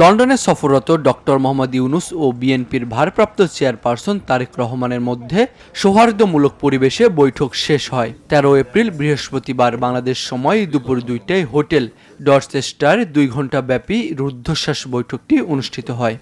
লন্ডনে সফররত ডক্টর মোহাম্মদ ইউনুস ও বিএনপির ভারপ্রাপ্ত চেয়ারপারসন তারেক রহমানের মধ্যে সৌহার্দ্যমূলক পরিবেশে বৈঠক শেষ হয়। তেরো এপ্রিল বৃহস্পতিবার বাংলাদেশ সময় দুপুর দুইটায় হোটেল ডরচেস্টার দুই ঘণ্টা ব্যাপী রুদ্ধশ্বাস বৈঠকটি অনুষ্ঠিত হয়।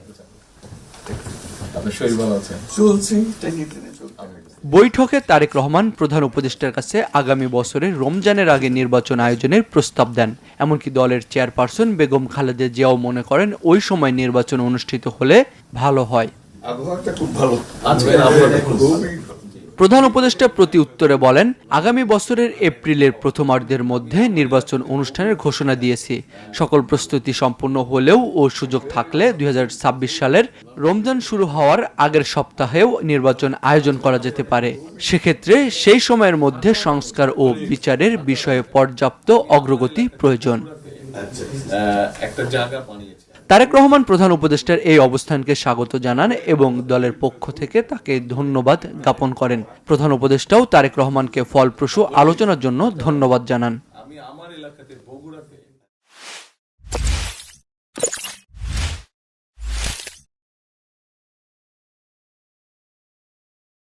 বৈঠকে তারেক রহমান প্রধান উপদেষ্টার কাছে আগামী বছরে রমজানের আগে নির্বাচন আয়োজনের প্রস্তাব দেন। এমনকি দলের চেয়ারপারসন বেগম খালেদা জিয়াও মনে করেন ওই সময় নির্বাচন অনুষ্ঠিত হলে ভালো হয়। আবহাওয়াটা খুব ভালো। আজকে আবহাওয়াটা খুব খুবই ভালো। প্রধান উপদেষ্টা প্রতি উত্তরে বলেন আগামী বছরের এপ্রিলের প্রথমার্ধের মধ্যে নির্বাচন অনুষ্ঠানের ঘোষণা দিয়েছি। সকল প্রস্তুতি সম্পূর্ণ হলেও ও সুযোগ থাকলে দুই হাজার ছাব্বিশ সালের রমজান শুরু হওয়ার আগের সপ্তাহেও নির্বাচন আয়োজন করা যেতে পারে। সেক্ষেত্রে সেই সময়ের মধ্যে সংস্কার ও বিচারের বিষয়ে পর্যাপ্ত অগ্রগতি প্রয়োজন। আহ, একটা জায়গা বানিয়েছে। তারেক রহমান প্রধান উপদেষ্টার এই অবস্থানকে স্বাগত জানান এবং দলের পক্ষ থেকে তাকে ধন্যবাদ জ্ঞাপন করেন। প্রধান উপদেষ্টাও তারেক রহমানকে ফলপ্রসূ আলোচনার জন্য ধন্যবাদ জানান।